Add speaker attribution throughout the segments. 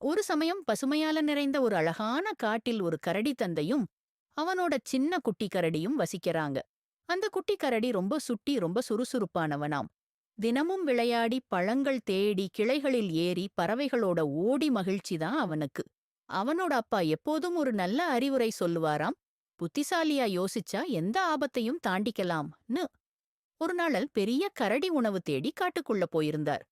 Speaker 1: ஒரு சமயம் பசுமையால நிறைந்த ஒரு அழகான காட்டில் ஒரு கரடி தந்தையும் அவனோட சின்ன குட்டி கரடியும் வசிக்கிறாங்க. அந்த குட்டி கரடி ரொம்ப சுட்டி ரொம்ப சுறுசுறுப்பானவனாம். தினமும் விளையாடி பழங்கள் தேடி கிளைகளில் ஏறி பறவைகளோட ஓடி மகிழ்ச்சிதான் அவனுக்கு. அவனோட அப்பா எப்போதும் ஒரு நல்ல அறிவுரை சொல்லுவாராம் புத்திசாலியா யோசிச்சா எந்த ஆபத்தையும் தாண்டிக்கலாம்னு. ஒரு நாளல் பெரிய கரடி உணவு தேடி காட்டுக்குள்ள போயிருந்தார்.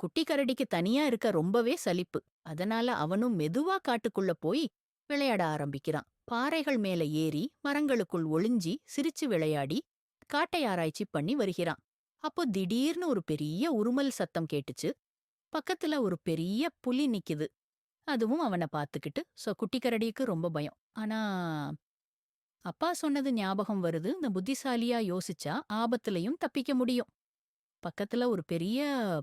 Speaker 1: குட்டி கரடிக்கு தனியா இருக்க ரொம்பவே சலிப்பு. அதனால அவனும் மெதுவா காட்டுக்குள்ள போய் விளையாட ஆரம்பிக்கிறான். பாறைகள் மேல ஏறி மரங்களுக்குள் ஒளிஞ்சி சிரிச்சு விளையாடி காட்டை ஆராய்ச்சி பண்ணி வருகிறான். அப்போ திடீர்னு ஒரு பெரிய உருமல் சத்தம் கேட்டுச்சு. பக்கத்துல ஒரு பெரிய புலி நிக்குது. அதுவும் அவனை பார்த்துக்கிட்டு சோ குட்டி கரடிக்கு ரொம்ப பயம். ஆனா அப்பா சொன்னது ஞாபகம் வருது. இந்த புத்திசாலியா யோசிச்சா ஆபத்துலயும் தப்பிக்க முடியும். பக்கத்துல ஒரு பெரிய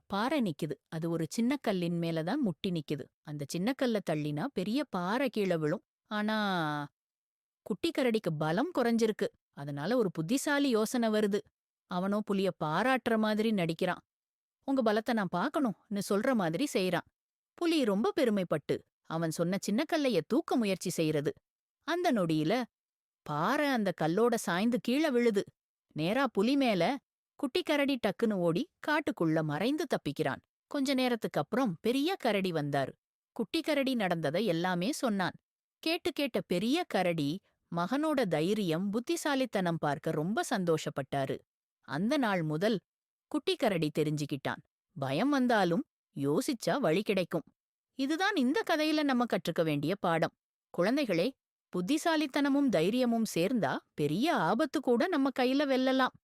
Speaker 1: பாறை நிக்குது. அது ஒரு சின்ன கல்லின் மேலதான் முட்டி நிக்குது. அந்த சின்ன கல்ல தள்ளினா பெரிய பாறை கீழே விழும். ஆனா குட்டி கரடிக்கு பலம் குறைஞ்சிருக்கு. அதனால ஒரு புத்திசாலி யோசனை வருது. அவனோ புலிய பாராட்டுற மாதிரி நடிக்கிறான். உங்க பலத்தை நான் பார்க்கணும்னு சொல்ற மாதிரி செய்யறான் புலி ரொம்ப பெருமைப்பட்டு அவன் சொன்ன சின்ன கல்லைய தூக்க முயற்சி செய்யறது அந்த நொடியில பாறை அந்த கல்லோட சாய்ந்து கீழே விழுது. நேரா புலி மேல குட்டி கரடி டக்குன்னு ஓடி காட்டுக்குள்ள மறைந்து தப்பிக்கிறான். கொஞ்ச நேரத்துக்கு அப்புறம் பெரிய கரடி வந்தாரு. குட்டி கரடி நடந்ததை எல்லாமே சொன்னான். கேட்டு கேட்ட பெரிய கரடி மகனோட தைரியம் புத்திசாலித்தனம் பார்க்க ரொம்ப சந்தோஷப்பட்டாரு. அந்த நாள் முதல் குட்டி கரடி தெரிஞ்சுக்கிட்டான். பயம் வந்தாலும் யோசிச்சா வழி கிடைக்கும். இதுதான் இந்த கதையில நம்ம கற்றுக்க வேண்டிய பாடம். குழந்தைகளே புத்திசாலித்தனமும் தைரியமும் சேர்ந்தா பெரிய ஆபத்து கூட நம்ம கையில வெல்லலாம்.